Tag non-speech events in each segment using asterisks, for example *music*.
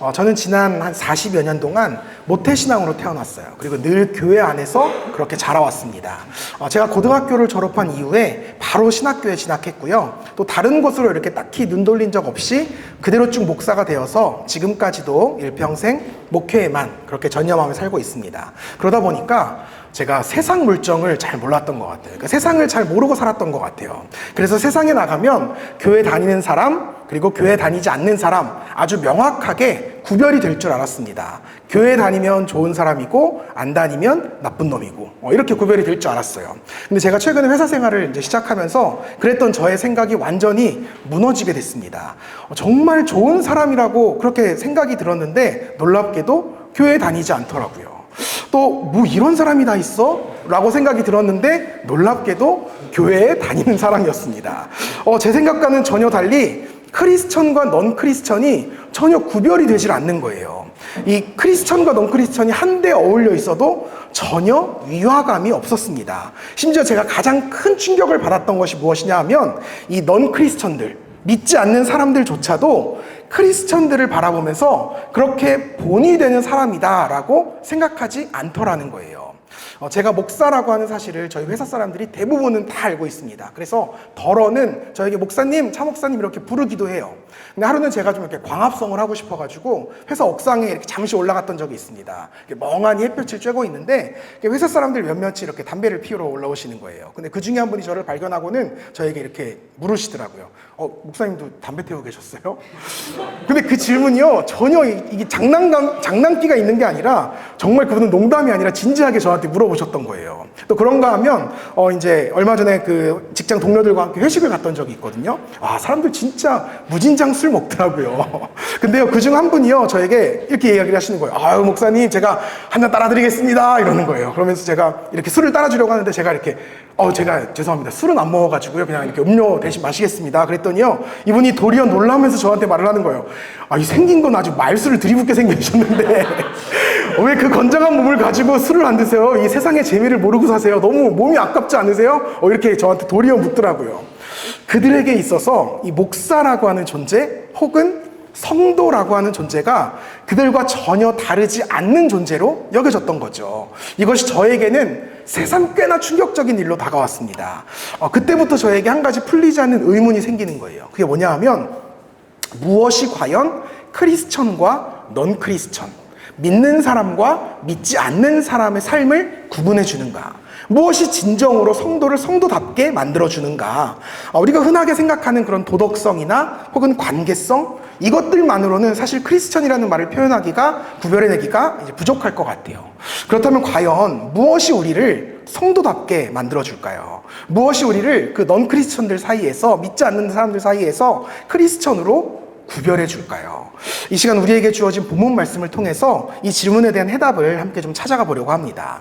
어, 저는 지난 한 40여 년 동안 모태신앙으로 태어났어요. 그리고 늘 교회 안에서 그렇게 자라왔습니다. 어, 제가 고등학교를 졸업한 이후에 바로 신학교에 진학했고요. 또 다른 곳으로 이렇게 딱히 눈 돌린 적 없이 그대로 쭉 목사가 되어서 지금까지도 일평생 목회에만 그렇게 전념하며 살고 있습니다. 그러다 보니까 제가 세상 물정을 잘 몰랐던 것 같아요. 그러니까 세상을 잘 모르고 살았던 것 같아요. 그래서 세상에 나가면 교회 다니는 사람, 그리고 교회 다니지 않는 사람 아주 명확하게 구별이 될 줄 알았습니다. 교회 다니면 좋은 사람이고 안 다니면 나쁜 놈이고 어, 이렇게 구별이 될 줄 알았어요. 근데 제가 최근에 회사 생활을 이제 시작하면서 그랬던 저의 생각이 완전히 무너지게 됐습니다. 어, 정말 좋은 사람이라고 그렇게 생각이 들었는데 놀랍게도 교회 다니지 않더라고요. 또 뭐 이런 사람이 다 있어? 라고 생각이 들었는데 놀랍게도 교회에 다니는 사람이었습니다. 어, 제 생각과는 전혀 달리 크리스천과 넌 크리스천이 전혀 구별이 되질 않는 거예요. 이 크리스천과 넌 크리스천이 한데 어울려 있어도 전혀 위화감이 없었습니다. 심지어 제가 가장 큰 충격을 받았던 것이 무엇이냐 하면 이 넌 크리스천들, 믿지 않는 사람들조차도 크리스천들을 바라보면서 그렇게 본이 되는 사람이다라고 생각하지 않더라는 거예요. 어, 제가 목사라고 하는 사실을 저희 회사 사람들이 대부분은 다 알고 있습니다. 그래서 덜어는 저에게 목사님, 차 목사님 이렇게 부르기도 해요. 근데 하루는 제가 좀 이렇게 광합성을 하고 싶어가지고 회사 옥상에 이렇게 잠시 올라갔던 적이 있습니다. 멍하니 햇볕을 쬐고 있는데 회사 사람들 몇몇이 이렇게 담배를 피우러 올라오시는 거예요. 근데 그 중에 한 분이 저를 발견하고는 저에게 이렇게 물으시더라고요. 어, 목사님도 담배 태우고 계셨어요? *laughs* 근데 그 질문이요, 전혀 이- 이게 장난감, 장난기가 있는 게 아니라 정말 그분은 농담이 아니라 진지하게 저한테 물어 보셨던 거예요. 또 그런가 하면, 어, 이제 얼마 전에 그 직장 동료들과 함께 회식을 갔던 적이 있거든요. 아, 사람들 진짜 무진장 술 먹더라고요. *laughs* 근데요, 그 중 한 분이요, 저에게 이렇게 이야기를 하시는 거예요. 아유, 목사님, 제가 한 잔 따라드리겠습니다. 이러는 거예요. 그러면서 제가 이렇게 술을 따라주려고 하는데 제가 이렇게, 어, 제가 죄송합니다. 술은 안 먹어가지고요. 그냥 이렇게 음료 대신 마시겠습니다. 그랬더니요, 이분이 도리어 놀라면서 저한테 말을 하는 거예요. 아, 이 생긴 건 아주 말수를 들이붓게 생기셨는데, *laughs* 왜 그 건장한 몸을 가지고 술을 안 드세요? 이 세상의 재미를 모르고 사세요. 너무 몸이 아깝지 않으세요? 어, 이렇게 저한테 도리어 묻더라고요. 그들에게 있어서 이 목사라고 하는 존재 혹은 성도라고 하는 존재가 그들과 전혀 다르지 않는 존재로 여겨졌던 거죠. 이것이 저에게는 새삼 꽤나 충격적인 일로 다가왔습니다. 어, 그때부터 저에게 한 가지 풀리지 않는 의문이 생기는 거예요. 그게 뭐냐 하면 무엇이 과연 크리스천과 넌 크리스천, 믿는 사람과 믿지 않는 사람의 삶을 구분해 주는가? 무엇이 진정으로 성도를 성도답게 만들어 주는가? 아, 우리가 흔하게 생각하는 그런 도덕성이나 혹은 관계성 이것들만으로는 사실 크리스천이라는 말을 표현하기가 구별해내기가 부족할 것 같아요. 그렇다면 과연 무엇이 우리를 성도답게 만들어 줄까요? 무엇이 우리를 그 넌 크리스천들 사이에서 믿지 않는 사람들 사이에서 크리스천으로 구별해 줄까요? 이 시간 우리에게 주어진 본문 말씀을 통해서 이 질문에 대한 해답을 함께 좀 찾아가 보려고 합니다.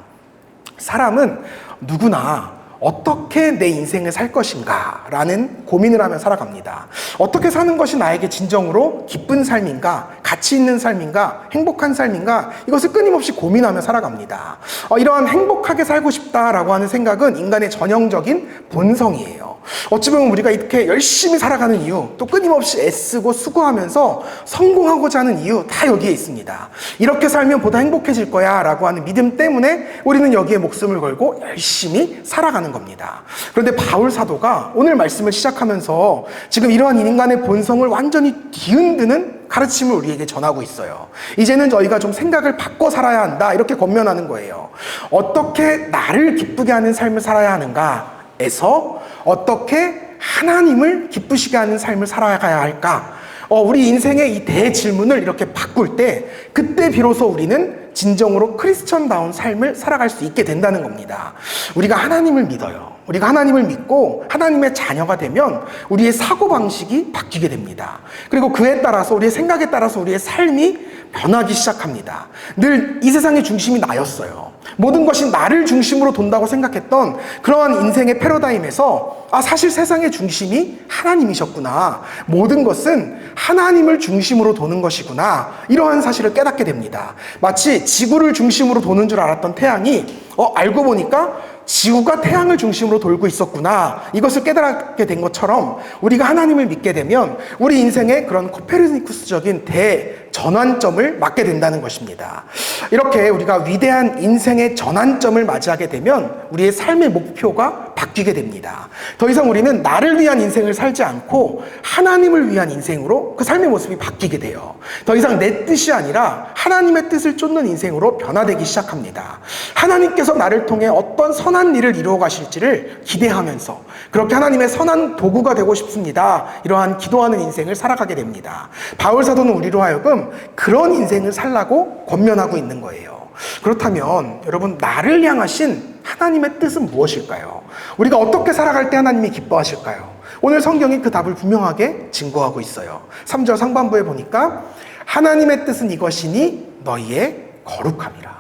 사람은 누구나 어떻게 내 인생을 살 것인가 라는 고민을 하며 살아갑니다. 어떻게 사는 것이 나에게 진정으로 기쁜 삶인가, 가치 있는 삶인가, 행복한 삶인가, 이것을 끊임없이 고민하며 살아갑니다. 어, 이러한 행복하게 살고 싶다라고 하는 생각은 인간의 전형적인 본성이에요. 어찌 보면 우리가 이렇게 열심히 살아가는 이유, 또 끊임없이 애쓰고 수고하면서 성공하고자 하는 이유 다 여기에 있습니다. 이렇게 살면 보다 행복해질 거야 라고 하는 믿음 때문에 우리는 여기에 목숨을 걸고 열심히 살아가는 겁니다. 그런데 바울 사도가 오늘 말씀을 시작하면서 지금 이러한 인간의 본성을 완전히 뒤흔드는 가르침을 우리에게 전하고 있어요. 이제는 저희가 좀 생각을 바꿔 살아야 한다. 이렇게 권면하는 거예요. 어떻게 나를 기쁘게 하는 삶을 살아야 하는가 에서 어떻게 하나님을 기쁘시게 하는 삶을 살아가야 할까? 어, 우리 인생의 이 대질문을 이렇게 바꿀 때, 그때 비로소 우리는 진정으로 크리스천다운 삶을 살아갈 수 있게 된다는 겁니다. 우리가 하나님을 믿어요. 우리가 하나님을 믿고 하나님의 자녀가 되면 우리의 사고방식이 바뀌게 됩니다. 그리고 그에 따라서 우리의 생각에 따라서 우리의 삶이 변하기 시작합니다. 늘 이 세상의 중심이 나였어요. 모든 것이 나를 중심으로 돈다고 생각했던 그러한 인생의 패러다임에서 아, 사실 세상의 중심이 하나님이셨구나. 모든 것은 하나님을 중심으로 도는 것이구나. 이러한 사실을 깨닫게 됩니다. 마치 지구를 중심으로 도는 줄 알았던 태양이 어, 알고 보니까 지구가 태양을 중심으로 돌고 있었구나. 이것을 깨달게 된 것처럼 우리가 하나님을 믿게 되면 우리 인생의 그런 코페르니쿠스적인 대 전환점을 맞게 된다는 것입니다. 이렇게 우리가 위대한 인생의 전환점을 맞이하게 되면 우리의 삶의 목표가 바뀌게 됩니다. 더 이상 우리는 나를 위한 인생을 살지 않고 하나님을 위한 인생으로 그 삶의 모습이 바뀌게 돼요. 더 이상 내 뜻이 아니라 하나님의 뜻을 쫓는 인생으로 변화되기 시작합니다. 하나님께서 나를 통해 어떤 선한 일을 이루어 가실지를 기대하면서 그렇게 하나님의 선한 도구가 되고 싶습니다. 이러한 기도하는 인생을 살아가게 됩니다. 바울 사도는 우리로 하여금 그런 인생을 살라고 권면하고 있는 거예요. 그렇다면 여러분 나를 향하신 하나님의 뜻은 무엇일까요? 우리가 어떻게 살아갈 때 하나님이 기뻐하실까요? 오늘 성경이 그 답을 분명하게 증거하고 있어요. 3절 상반부에 보니까 하나님의 뜻은 이것이니 너희의 거룩함이라.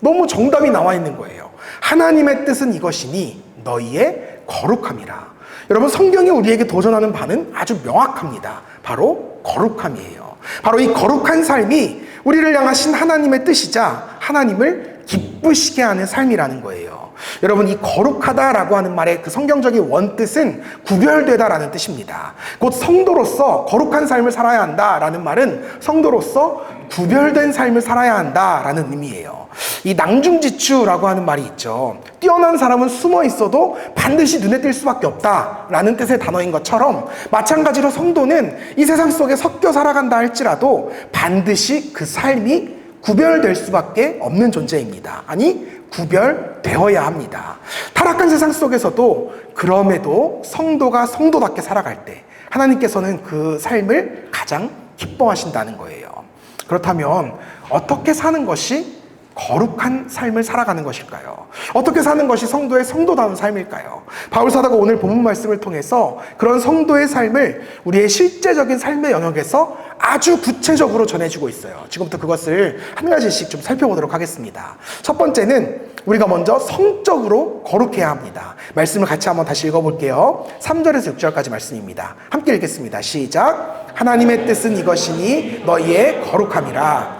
너무 정답이 나와 있는 거예요. 하나님의 뜻은 이것이니 너희의 거룩함이라. 여러분 성경이 우리에게 도전하는 바는 아주 명확합니다. 바로 거룩함이에요. 바로 이 거룩한 삶이 우리를 향하신 하나님의 뜻이자 하나님을 기쁘시게 하는 삶이라는 거예요. 여러분 이 거룩하다라고 하는 말의 그 성경적인 원뜻은 구별되다라는 뜻입니다. 곧 성도로서 거룩한 삶을 살아야 한다라는 말은 성도로서 구별된 삶을 살아야 한다라는 의미예요. 이 낭중지추라고 하는 말이 있죠. 뛰어난 사람은 숨어 있어도 반드시 눈에 띌 수밖에 없다라는 뜻의 단어인 것처럼 마찬가지로 성도는 이 세상 속에 섞여 살아간다 할지라도 반드시 그 삶이 구별될 수밖에 없는 존재입니다. 아니, 구별되어야 합니다. 타락한 세상 속에서도 그럼에도 성도가 성도답게 살아갈 때 하나님께서는 그 삶을 가장 기뻐하신다는 거예요. 그렇다면 어떻게 사는 것이 거룩한 삶을 살아가는 것일까요? 어떻게 사는 것이 성도의 성도다운 삶일까요? 바울 사도가 오늘 본문 말씀을 통해서 그런 성도의 삶을 우리의 실제적인 삶의 영역에서 아주 구체적으로 전해주고 있어요. 지금부터 그것을 한 가지씩 좀 살펴보도록 하겠습니다. 첫 번째는 우리가 먼저 성적으로 거룩해야 합니다. 말씀을 같이 한번 다시 읽어볼게요. 3절에서 6절까지 말씀입니다. 함께 읽겠습니다. 시작. 하나님의 뜻은 이것이니 너희의 거룩함이라.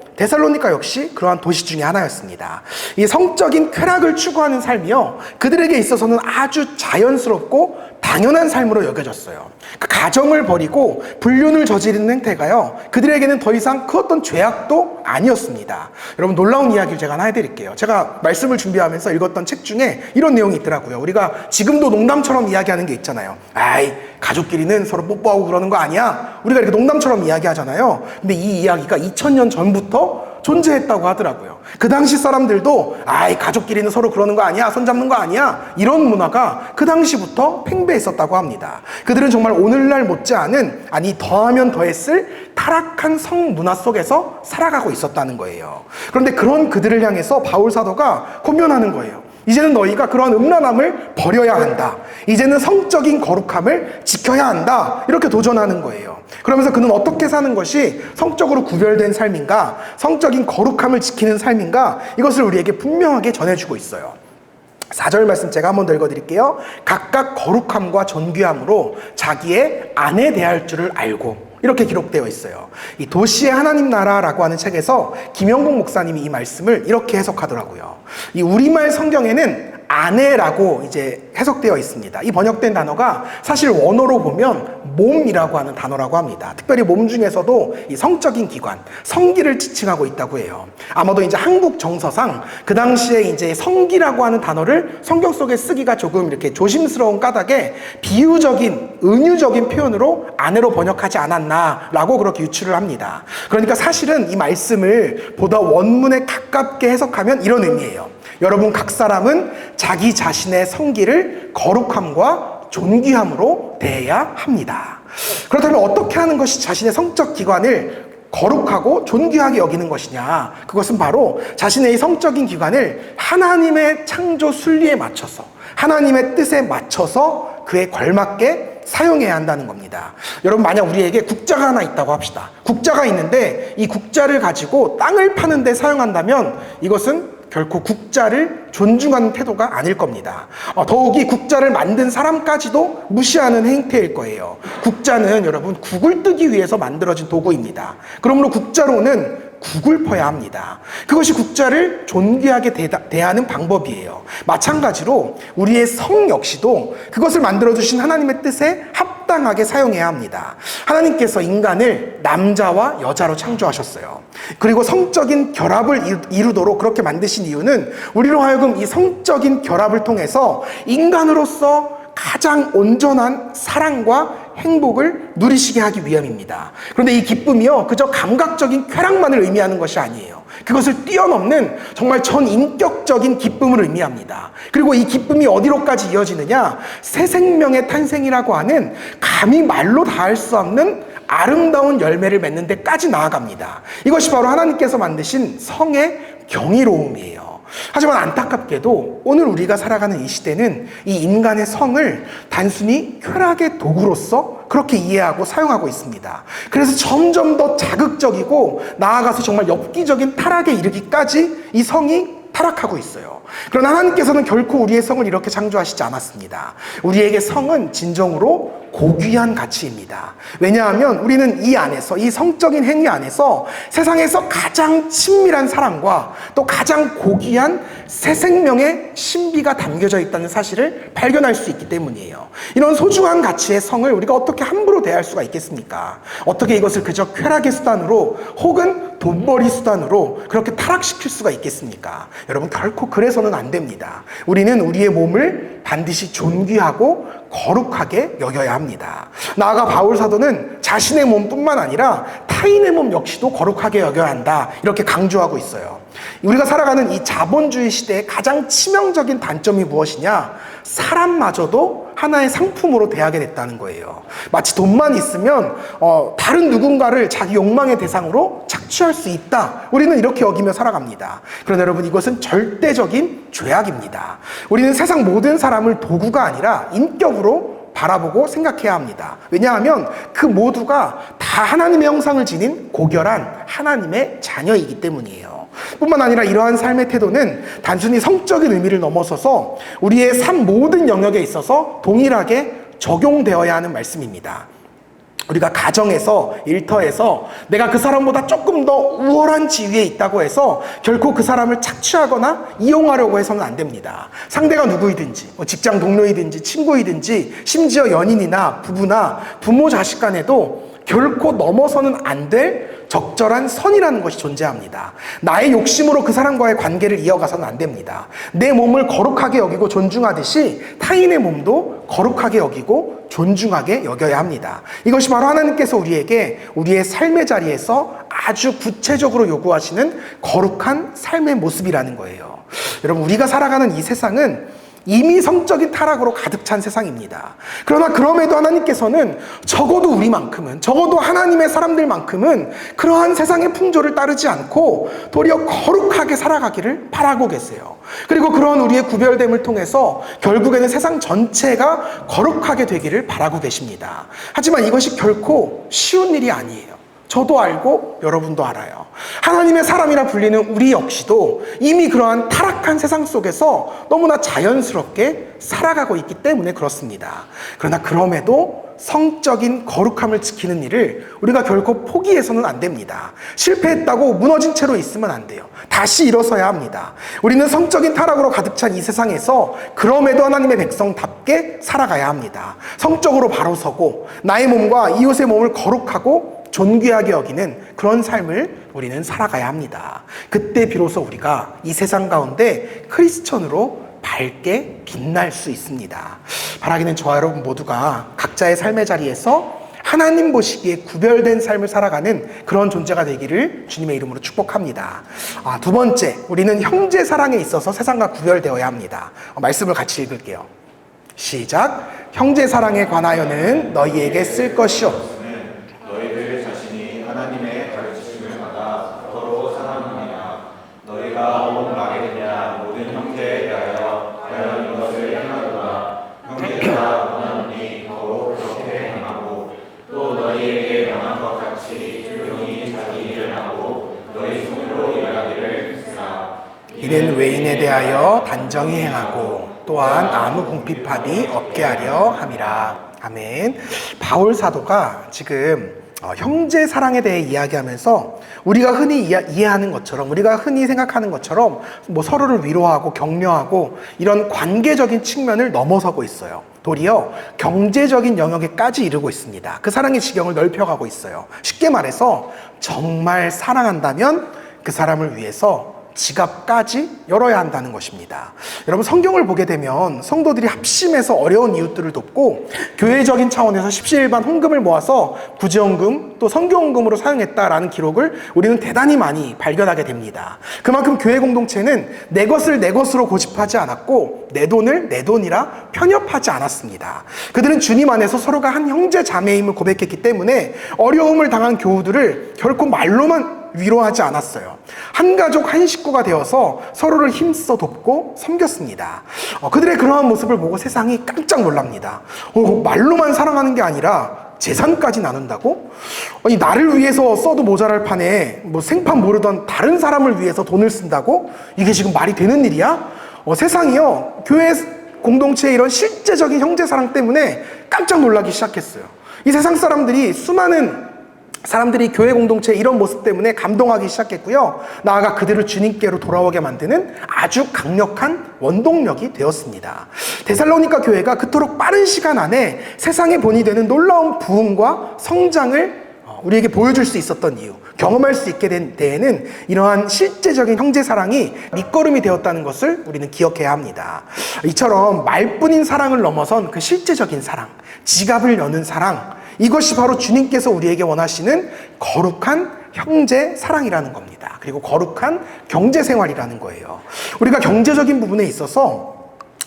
데살로니카 역시 그러한 도시 중의 하나였습니다. 이 성적인 쾌락을 추구하는 삶이요 그들에게 있어서는 아주 자연스럽고 당연한 삶으로 여겨졌어요. 그 가정을 버리고 불륜을 저지르는 행태가요 그들에게는 더 이상 그 어떤 죄악도 아니었습니다. 여러분 놀라운 이야기를 제가 하나 해드릴게요. 제가 말씀을 준비하면서 읽었던 책 중에 이런 내용이 있더라고요. 우리가 지금도 농담처럼 이야기하는 게 있잖아요. 아이 가족끼리는 서로 뽀뽀하고 그러는 거 아니야? 우리가 이렇게 농담처럼 이야기하잖아요. 근데 이 이야기가 2000년 전부터 존재했다고 하더라고요. 그 당시 사람들도 아이 가족끼리는 서로 그러는 거 아니야 손잡는 거 아니야 이런 문화가 그 당시부터 팽배했었다고 합니다. 그들은 정말 오늘날 못지않은 아니 더하면 더했을 타락한 성 문화 속에서 살아가고 있었다는 거예요. 그런데 그런 그들을 향해서 바울 사도가 권면하는 거예요. 이제는 너희가 그러한 음란함을 버려야 한다. 이제는 성적인 거룩함을 지켜야 한다. 이렇게 도전하는 거예요. 그러면서 그는 어떻게 사는 것이 성적으로 구별된 삶인가, 성적인 거룩함을 지키는 삶인가, 이것을 우리에게 분명하게 전해주고 있어요. 4절 말씀 제가 한번 더 읽어드릴게요. 각각 거룩함과 존귀함으로 자기의 아내 대할 줄을 알고, 이렇게 기록되어 있어요. 이 도시의 하나님 나라라고 하는 책에서 김영국 목사님이 이 말씀을 이렇게 해석하더라고요. 이 우리말 성경에는 아내라고 이제 해석되어 있습니다. 이 번역된 단어가 사실 원어로 보면 몸이라고 하는 단어라고 합니다. 특별히 몸 중에서도 이 성적인 기관, 성기를 지칭하고 있다고 해요. 아마도 이제 한국 정서상 그 당시에 이제 성기라고 하는 단어를 성경 속에 쓰기가 조금 이렇게 조심스러운 까닭에 비유적인, 은유적인 표현으로 아내로 번역하지 않았나라고 그렇게 유추를 합니다. 그러니까 사실은 이 말씀을 보다 원문에 가깝게 해석하면 이런 의미예요. 여러분 각 사람은 자기 자신의 성기를 거룩함과 존귀함으로 대해야 합니다. 그렇다면 어떻게 하는 것이 자신의 성적 기관을 거룩하고 존귀하게 여기는 것이냐? 그것은 바로 자신의 성적인 기관을 하나님의 창조 순리에 맞춰서 하나님의 뜻에 맞춰서 그에 걸맞게 사용해야 한다는 겁니다. 여러분 만약 우리에게 국자가 하나 있다고 합시다. 국자가 있는데 이 국자를 가지고 땅을 파는데 사용한다면 이것은 결코 국자를 존중하는 태도가 아닐 겁니다. 어, 더욱이 국자를 만든 사람까지도 무시하는 행태일 거예요. 국자는 여러분 국을 뜨기 위해서 만들어진 도구입니다. 그러므로 국자로는 국을 퍼야 합니다. 그것이 국자를 존귀하게 대하는 방법이에요. 마찬가지로 우리의 성 역시도 그것을 만들어주신 하나님의 뜻에 합당하게 사용해야 합니다. 하나님께서 인간을 남자와 여자로 창조하셨어요. 그리고 성적인 결합을 이루- 이루도록 그렇게 만드신 이유는 우리로 하여금 이 성적인 결합을 통해서 인간으로서 가장 온전한 사랑과 행복을 누리시게 하기 위함입니다. 그런데 이 기쁨이요, 그저 감각적인 쾌락만을 의미하는 것이 아니에요. 그것을 뛰어넘는 정말 전 인격적인 기쁨을 의미합니다. 그리고 이 기쁨이 어디로까지 이어지느냐? 새 생명의 탄생이라고 하는 감히 말로 닿을 수 없는 아름다운 열매를 맺는 데까지 나아갑니다. 이것이 바로 하나님께서 만드신 성의 경이로움이에요. 하지만 안타깝게도 오늘 우리가 살아가는 이 시대는 이 인간의 성을 단순히 쾌락의 도구로서 그렇게 이해하고 사용하고 있습니다. 그래서 점점 더 자극적이고 나아가서 정말 엽기적인 타락에 이르기까지 이 성이 타락하고 있어요. 그러나 하나님께서는 결코 우리의 성을 이렇게 창조하시지 않았습니다. 우리에게 성은 진정으로 고귀한 가치입니다. 왜냐하면 우리는 이 안에서, 이 성적인 행위 안에서 세상에서 가장 친밀한 사랑과 또 가장 고귀한 새 생명의 신비가 담겨져 있다는 사실을 발견할 수 있기 때문이에요. 이런 소중한 가치의 성을 우리가 어떻게 함부로 대할 수가 있겠습니까? 어떻게 이것을 그저 쾌락의 수단으로 혹은 돈벌이 수단으로 그렇게 타락시킬 수가 있겠습니까? 여러분, 결코 그래서 는 안 됩니다. 우리는 우리의 몸을 반드시 존귀하고 거룩하게 여겨야 합니다. 나아가 바울 사도는 자신의 몸뿐만 아니라 타인의 몸 역시도 거룩하게 여겨야 한다. 이렇게 강조하고 있어요. 우리가 살아가는 이 자본주의 시대의 가장 치명적인 단점이 무엇이냐? 사람마저도 하나의 상품으로 대하게 됐다는 거예요. 마치 돈만 있으면 어, 다른 누군가를 자기 욕망의 대상으로 착취할 수 있다. 우리는 이렇게 여기며 살아갑니다. 그러나 여러분 이것은 절대적인 죄악입니다. 우리는 세상 모든 사람을 도구가 아니라 인격으로 바라보고 생각해야 합니다. 왜냐하면 그 모두가 다 하나님의 형상을 지닌 고결한 하나님의 자녀이기 때문이에요. 뿐만 아니라 이러한 삶의 태도는 단순히 성적인 의미를 넘어서서 우리의 삶 모든 영역에 있어서 동일하게 적용되어야 하는 말씀입니다. 우리가 가정에서 일터에서 내가 그 사람보다 조금 더 우월한 지위에 있다고 해서 결코 그 사람을 착취하거나 이용하려고 해서는 안 됩니다. 상대가 누구이든지 뭐 직장 동료이든지 친구이든지 심지어 연인이나 부부나 부모 자식 간에도 결코 넘어서는 안 될 적절한 선이라는 것이 존재합니다. 나의 욕심으로 그 사람과의 관계를 이어가서는 안 됩니다. 내 몸을 거룩하게 여기고 존중하듯이 타인의 몸도 거룩하게 여기고 존중하게 여겨야 합니다. 이것이 바로 하나님께서 우리에게 우리의 삶의 자리에서 아주 구체적으로 요구하시는 거룩한 삶의 모습이라는 거예요. 여러분, 우리가 살아가는 이 세상은 이미 성적인 타락으로 가득 찬 세상입니다. 그러나 그럼에도 하나님께서는 적어도 우리만큼은, 적어도 하나님의 사람들만큼은 그러한 세상의 풍조를 따르지 않고 도리어 거룩하게 살아가기를 바라고 계세요. 그리고 그런 우리의 구별됨을 통해서 결국에는 세상 전체가 거룩하게 되기를 바라고 계십니다. 하지만 이것이 결코 쉬운 일이 아니에요. 저도 알고 여러분도 알아요. 하나님의 사람이라 불리는 우리 역시도 이미 그러한 타락한 세상 속에서 너무나 자연스럽게 살아가고 있기 때문에 그렇습니다. 그러나 그럼에도 성적인 거룩함을 지키는 일을 우리가 결코 포기해서는 안 됩니다. 실패했다고 무너진 채로 있으면 안 돼요. 다시 일어서야 합니다. 우리는 성적인 타락으로 가득 찬 이 세상에서 그럼에도 하나님의 백성답게 살아가야 합니다. 성적으로 바로 서고 나의 몸과 이웃의 몸을 거룩하고 존귀하게 여기는 그런 삶을 우리는 살아가야 합니다. 그때 비로소 우리가 이 세상 가운데 크리스천으로 밝게 빛날 수 있습니다. 바라기는 저와 여러분 모두가 각자의 삶의 자리에서 하나님 보시기에 구별된 삶을 살아가는 그런 존재가 되기를 주님의 이름으로 축복합니다. 아, 두 번째, 우리는 형제 사랑에 있어서 세상과 구별되어야 합니다. 어, 말씀을 같이 읽을게요. 시작. 형제 사랑에 관하여는 너희에게 쓸 것이 없. 대하여 단정히 행하고 또한 아무 궁핍함이 없게 하려 함이라. 아멘. 바울 사도가 지금 어, 형제 사랑에 대해 이야기하면서 우리가 흔히 이해- 이해 하는 것처럼 우리가 흔히 생각하는 것처럼 뭐 서로를 위로하고 격려하고 이런 관계적인 측면을 넘어서고 있어요. 도리어 경제적인 영역에까지 이르고 있습니다. 그 사랑의 지경을 넓혀가고 있어요. 쉽게 말해서 정말 사랑한다면 그 사람을 위해서 지갑까지 열어야 한다는 것입니다. 여러분 성경을 보게 되면 성도들이 합심해서 어려운 이웃들을 돕고 교회적인 차원에서 십시일반 헌금을 모아서 구제헌금 또 성경헌금으로 사용했다라는 기록을 우리는 대단히 많이 발견하게 됩니다. 그만큼 교회 공동체는 내 것을 내 것으로 고집하지 않았고 내 돈을 내 돈이라 편협하지 않았습니다. 그들은 주님 안에서 서로가 한 형제 자매임을 고백했기 때문에 어려움을 당한 교우들을 결코 말로만 위로하지 않았어요. 한 가족 한 식구가 되어서 서로를 힘써 돕고 섬겼습니다. 어, 그들의 그러한 모습을 보고 세상이 깜짝 놀랍니다. 어, 말로만 사랑하는 게 아니라 재산까지 나눈다고? 아니 나를 위해서 써도 모자랄 판에 뭐 생판 모르던 다른 사람을 위해서 돈을 쓴다고? 이게 지금 말이 되는 일이야? 어, 세상이요 교회 공동체의 이런 실제적인 형제 사랑 때문에 깜짝 놀라기 시작했어요. 이 세상 사람들이 수많은 사람들이 교회 공동체의 이런 모습 때문에 감동하기 시작했고요. 나아가 그들을 주님께로 돌아오게 만드는 아주 강력한 원동력이 되었습니다. 데살로니가 교회가 그토록 빠른 시간 안에 세상의 본이 되는 놀라운 부흥과 성장을 어, 우리에게 보여줄 수 있었던 이유, 경험할 수 있게 된 데에는 이러한 실제적인 형제 사랑이 밑거름이 되었다는 것을 우리는 기억해야 합니다. 이처럼 말뿐인 사랑을 넘어선 그 실제적인 사랑, 지갑을 여는 사랑, 이것이 바로 주님께서 우리에게 원하시는 거룩한 형제 사랑이라는 겁니다. 그리고 거룩한 경제 생활이라는 거예요. 우리가 경제적인 부분에 있어서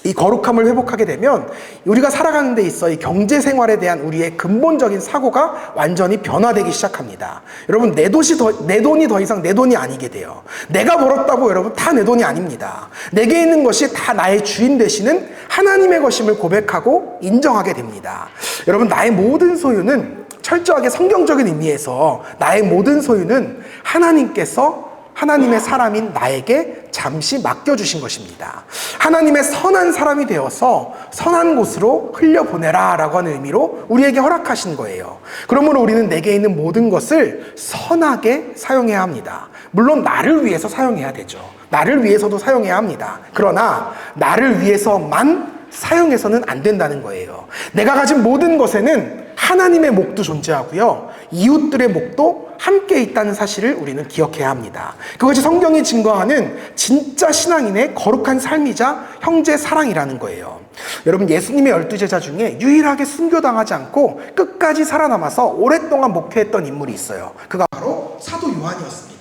이 거룩함을 회복하게 되면 우리가 살아가는 데 있어 이 경제 생활에 대한 우리의 근본적인 사고가 완전히 변화되기 시작합니다. 여러분 내 돈이 더, 내 돈이 더 이상 내 돈이 아니게 돼요. 내가 벌었다고 여러분 다 내 돈이 아닙니다. 내게 있는 것이 다 나의 주인 되시는 하나님의 것임을 고백하고 인정하게 됩니다. 여러분 나의 모든 소유는 철저하게 성경적인 의미에서 나의 모든 소유는 하나님께서 하나님의 사람인 나에게 잠시 맡겨주신 것입니다. 하나님의 선한 사람이 되어서 선한 곳으로 흘려보내라 라고 하는 의미로 우리에게 허락하신 거예요. 그러므로 우리는 내게 있는 모든 것을 선하게 사용해야 합니다. 물론 나를 위해서 사용해야 되죠. 나를 위해서도 사용해야 합니다. 그러나 나를 위해서만 사용해서는 안 된다는 거예요. 내가 가진 모든 것에는 하나님의 목도 존재하고요. 이웃들의 목도 함께 있다는 사실을 우리는 기억해야 합니다. 그것이 성경이 증거하는 진짜 신앙인의 거룩한 삶이자 형제 사랑이라는 거예요. 여러분, 예수님의 열두 제자 중에 유일하게 순교당하지 않고 끝까지 살아남아서 오랫동안 목회했던 인물이 있어요. 그가 바로 사도 요한이었습니다.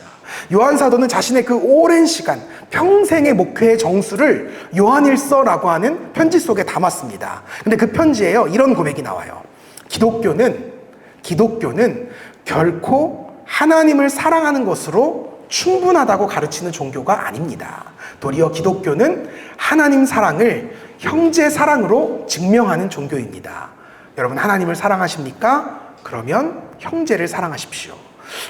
요한 사도는 자신의 그 오랜 시간, 평생의 목회의 정수를 요한일서라고 하는 편지 속에 담았습니다. 근데 그 편지에요, 이런 고백이 나와요. 기독교는, 기독교는 결코 하나님을 사랑하는 것으로 충분하다고 가르치는 종교가 아닙니다. 도리어 기독교는 하나님 사랑을 형제 사랑으로 증명하는 종교입니다. 여러분, 하나님을 사랑하십니까? 그러면 형제를 사랑하십시오.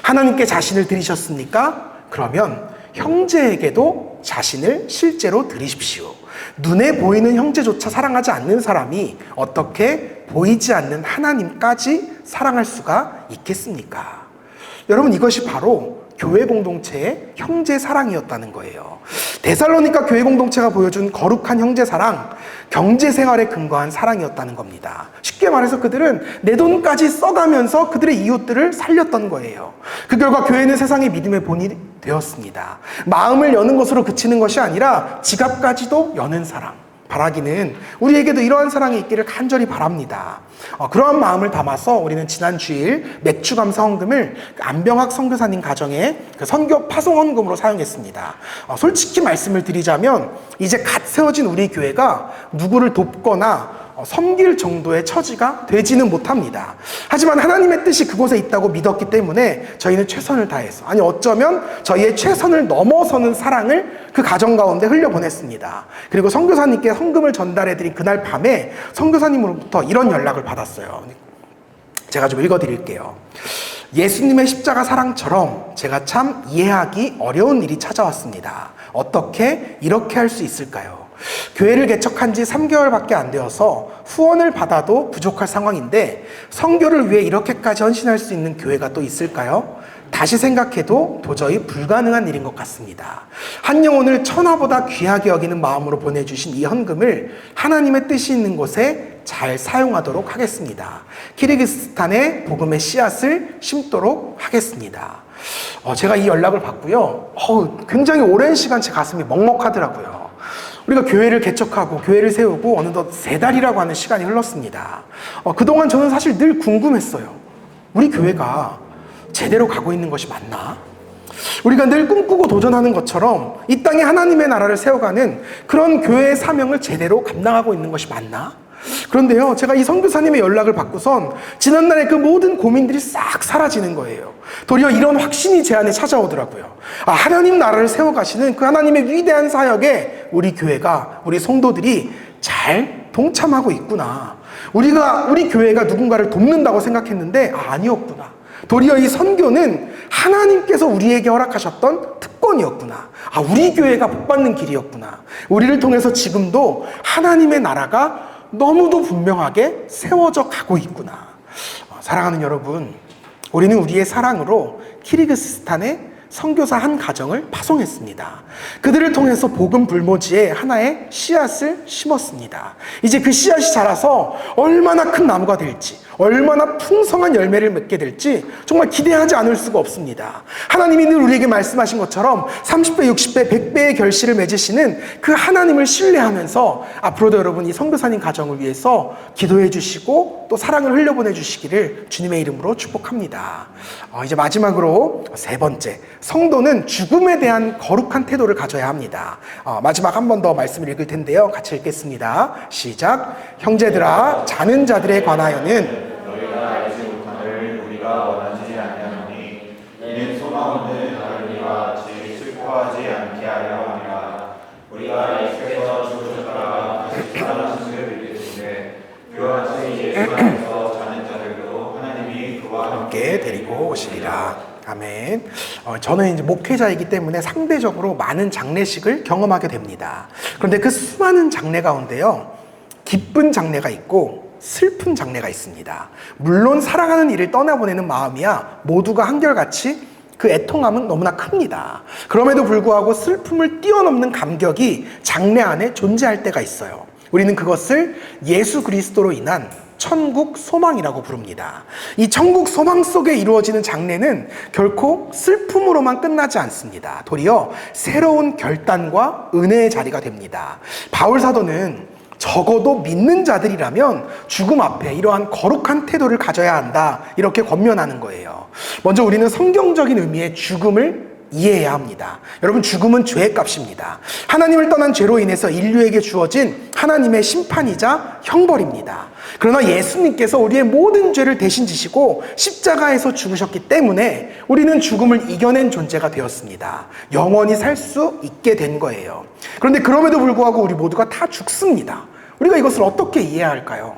하나님께 자신을 드리셨습니까? 그러면 형제에게도 자신을 실제로 드리십시오. 눈에 보이는 형제조차 사랑하지 않는 사람이 어떻게 보이지 않는 하나님까지 사랑할 수가 있겠습니까? 여러분, 이것이 바로 교회 공동체의 형제 사랑이었다는 거예요. 데살로니가 교회 공동체가 보여준 거룩한 형제 사랑, 경제 생활에 근거한 사랑이었다는 겁니다. 쉽게 말해서 그들은 내 돈까지 써가면서 그들의 이웃들을 살렸던 거예요. 그 결과 교회는 세상의 믿음의 본이 되었습니다. 마음을 여는 것으로 그치는 것이 아니라 지갑까지도 여는 사랑. 바라기는 우리에게도 이러한 사랑이 있기를 간절히 바랍니다. 어, 그러한 마음을 담아서 우리는 지난 주일 맥주 감사 헌금을 안병학 선교사님 가정에 그 선교 파송 헌금으로 사용했습니다. 어, 솔직히 말씀을 드리자면 이제 갓 세워진 우리 교회가 누구를 돕거나 어, 섬길 정도의 처지가 되지는 못합니다. 하지만 하나님의 뜻이 그곳에 있다고 믿었기 때문에 저희는 최선을 다해서 아니 어쩌면 저희의 최선을 넘어서는 사랑을 그 가정 가운데 흘려보냈습니다. 그리고 선교사님께 헌금을 전달해드린 그날 밤에 선교사님으로부터 이런 연락을 받았어요. 제가 좀 읽어드릴게요. 예수님의 십자가 사랑처럼 제가 참 이해하기 어려운 일이 찾아왔습니다. 어떻게 이렇게 할 수 있을까요? 교회를 개척한 지 3개월밖에 안 되어서 후원을 받아도 부족할 상황인데 성교를 위해 이렇게까지 헌신할 수 있는 교회가 또 있을까요? 다시 생각해도 도저히 불가능한 일인 것 같습니다. 한 영혼을 천하보다 귀하게 여기는 마음으로 보내주신 이 헌금을 하나님의 뜻이 있는 곳에 잘 사용하도록 하겠습니다. 키르기스탄의 복음의 씨앗을 심도록 하겠습니다. 어, 제가 이 연락을 받고요. 어우, 굉장히 오랜 시간 제 가슴이 먹먹하더라고요. 우리가 교회를 개척하고 교회를 세우고 어느덧 세 달이라고 하는 시간이 흘렀습니다. 어, 그동안 저는 사실 늘 궁금했어요. 우리 교회가 제대로 가고 있는 것이 맞나? 우리가 늘 꿈꾸고 도전하는 것처럼 이 땅에 하나님의 나라를 세워가는 그런 교회의 사명을 제대로 감당하고 있는 것이 맞나? 그런데요, 제가 이 선교사님의 연락을 받고선 지난날의 그 모든 고민들이 싹 사라지는 거예요. 도리어 이런 확신이 제 안에 찾아오더라고요. 아, 하나님 나라를 세워가시는 그 하나님의 위대한 사역에 우리 교회가, 우리 성도들이 잘 동참하고 있구나. 우리가, 우리 교회가 누군가를 돕는다고 생각했는데, 아, 아니었구나. 도리어 이 선교는 하나님께서 우리에게 허락하셨던 특권이었구나. 아, 우리 교회가 복받는 길이었구나. 우리를 통해서 지금도 하나님의 나라가 너무도 분명하게 세워져 가고 있구나. 어, 사랑하는 여러분, 우리는 우리의 사랑으로 키르기스탄의 선교사 한 가정을 파송했습니다. 그들을 통해서 복음 불모지에 하나의 씨앗을 심었습니다. 이제 그 씨앗이 자라서 얼마나 큰 나무가 될지, 얼마나 풍성한 열매를 맺게 될지 정말 기대하지 않을 수가 없습니다. 하나님이 늘 우리에게 말씀하신 것처럼 30배, 60배, 100배의 결실을 맺으시는 그 하나님을 신뢰하면서 앞으로도 여러분 이 선교사님 가정을 위해서 기도해 주시고 또 사랑을 흘려보내 주시기를 주님의 이름으로 축복합니다. 어, 이제 마지막으로 세 번째, 성도는 죽음에 대한 거룩한 태도를 가져야 합니다. 어, 마지막 한 번 더 말씀을 읽을 텐데요. 같이 읽겠습니다. 시작. 형제들아, 자는 자들에 관하여는 너희가 알지 못함을 우리가 원하지 아니하노니 이는 소망 없는 하나님과 지 슬퍼하지 않게 하려 함이라 우리가 예수께서 죽으셨다가 다시 살아나심을 믿으시되 그와 같이 예수 안에서 자는 자들도 하나님이 그와 함께 데리고 오시리라. 아멘. 어, 저는 이제 목회자이기 때문에 상대적으로 많은 장례식을 경험하게 됩니다. 그런데 그 수많은 장례 가운데요, 기쁜 장례가 있고 슬픈 장례가 있습니다. 물론 사랑하는 이를 떠나보내는 마음이야 모두가 한결같이 그 애통함은 너무나 큽니다. 그럼에도 불구하고 슬픔을 뛰어넘는 감격이 장례 안에 존재할 때가 있어요. 우리는 그것을 예수 그리스도로 인한 천국 소망이라고 부릅니다. 이 천국 소망 속에 이루어지는 장례는 결코 슬픔으로만 끝나지 않습니다. 도리어 새로운 결단과 은혜의 자리가 됩니다. 바울 사도는 적어도 믿는 자들이라면 죽음 앞에 이러한 거룩한 태도를 가져야 한다. 이렇게 권면하는 거예요. 먼저 우리는 성경적인 의미의 죽음을 이해해야 합니다. 여러분, 죽음은 죄의 값입니다. 하나님을 떠난 죄로 인해서 인류에게 주어진 하나님의 심판이자 형벌입니다. 그러나 예수님께서 우리의 모든 죄를 대신 지시고 십자가에서 죽으셨기 때문에 우리는 죽음을 이겨낸 존재가 되었습니다. 영원히 살 수 있게 된 거예요. 그런데 그럼에도 불구하고 우리 모두가 다 죽습니다. 우리가 이것을 어떻게 이해해야 할까요?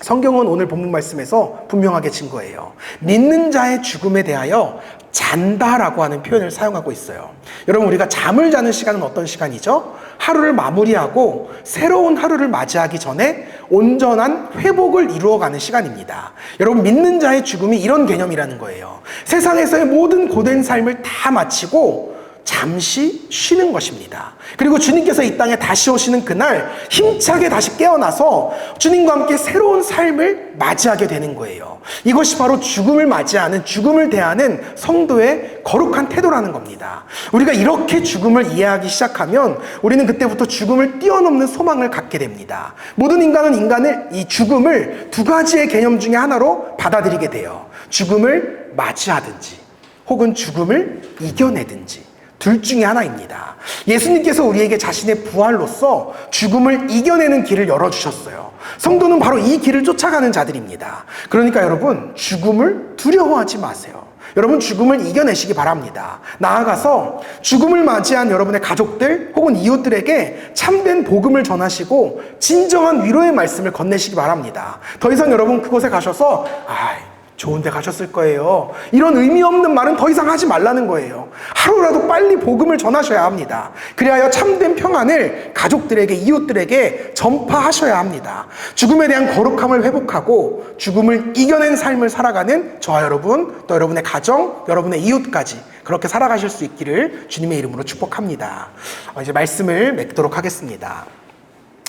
성경은 오늘 본문 말씀에서 분명하게 증거해요. 믿는 자의 죽음에 대하여 잔다라고 하는 표현을 사용하고 있어요. 여러분, 우리가 잠을 자는 시간은 어떤 시간이죠? 하루를 마무리하고 새로운 하루를 맞이하기 전에 온전한 회복을 이루어가는 시간입니다. 여러분, 믿는 자의 죽음이 이런 개념이라는 거예요. 세상에서의 모든 고된 삶을 다 마치고 잠시 쉬는 것입니다. 그리고 주님께서 이 땅에 다시 오시는 그날 힘차게 다시 깨어나서 주님과 함께 새로운 삶을 맞이하게 되는 거예요. 이것이 바로 죽음을 맞이하는 죽음을 대하는 성도의 거룩한 태도라는 겁니다. 우리가 이렇게 죽음을 이해하기 시작하면 우리는 그때부터 죽음을 뛰어넘는 소망을 갖게 됩니다. 모든 인간은 인간을 이 죽음을 두 가지의 개념 중에 하나로 받아들이게 돼요. 죽음을 맞이하든지 혹은 죽음을 이겨내든지 둘 중에 하나입니다. 예수님께서 우리에게 자신의 부활로서 죽음을 이겨내는 길을 열어주셨어요. 성도는 바로 이 길을 쫓아가는 자들입니다. 그러니까 여러분, 죽음을 두려워하지 마세요. 여러분, 죽음을 이겨내시기 바랍니다. 나아가서 죽음을 맞이한 여러분의 가족들 혹은 이웃들에게 참된 복음을 전하시고 진정한 위로의 말씀을 건네시기 바랍니다. 더 이상 여러분 그곳에 가셔서, 아이, 좋은 데 가셨을 거예요. 이런 의미 없는 말은 더 이상 하지 말라는 거예요. 하루라도 빨리 복음을 전하셔야 합니다. 그리하여 참된 평안을 가족들에게, 이웃들에게 전파하셔야 합니다. 죽음에 대한 거룩함을 회복하고 죽음을 이겨낸 삶을 살아가는 저와 여러분, 또 여러분의 가정, 여러분의 이웃까지 그렇게 살아가실 수 있기를 주님의 이름으로 축복합니다. 어, 이제 말씀을 맺도록 하겠습니다.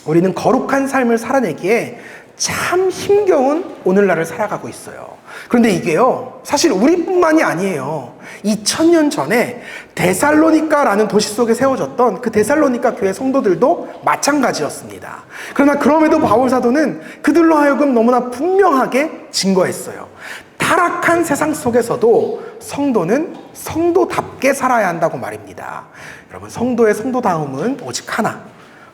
우리는 거룩한 삶을 살아내기에 참 힘겨운 오늘날을 살아가고 있어요. 그런데 이게요, 사실 우리뿐만이 아니에요. 2000년 전에 데살로니카라는 도시 속에 세워졌던 그 데살로니카 교회 성도들도 마찬가지였습니다. 그러나 그럼에도 바울 사도는 그들로 하여금 너무나 분명하게 증거했어요. 타락한 세상 속에서도 성도는 성도답게 살아야 한다고 말입니다. 여러분, 성도의 성도다움은 오직 하나.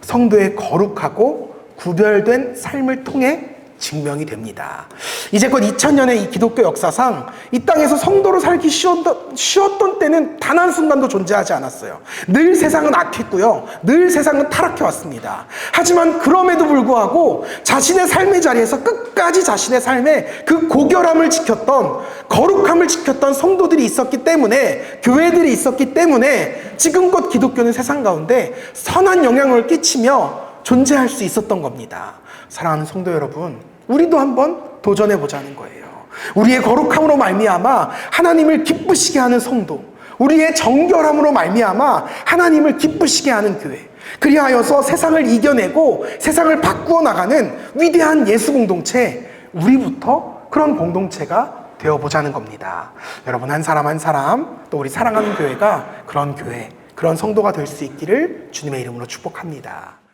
성도의 거룩하고 구별된 삶을 통해 증명이 됩니다. 이제껏 2000년의 이 기독교 역사상 이 땅에서 성도로 살기 쉬웠던, 쉬웠던 때는 단 한순간도 존재하지 않았어요. 늘 세상은 악했고요. 늘 세상은 타락해 왔습니다. 하지만 그럼에도 불구하고 자신의 삶의 자리에서 끝까지 자신의 삶의 그 고결함을 지켰던 거룩함을 지켰던 성도들이 있었기 때문에 교회들이 있었기 때문에 지금껏 기독교는 세상 가운데 선한 영향을 끼치며 존재할 수 있었던 겁니다. 사랑하는 성도 여러분, 우리도 한번 도전해 보자는 거예요. 우리의 거룩함으로 말미암아 하나님을 기쁘시게 하는 성도, 우리의 정결함으로 말미암아 하나님을 기쁘시게 하는 교회. 그리하여서 세상을 이겨내고 세상을 바꾸어 나가는 위대한 예수 공동체, 우리부터 그런 공동체가 되어 보자는 겁니다. 여러분 한 사람 한 사람 또 우리 사랑하는 교회가 그런 교회, 그런 성도가 될 수 있기를 주님의 이름으로 축복합니다.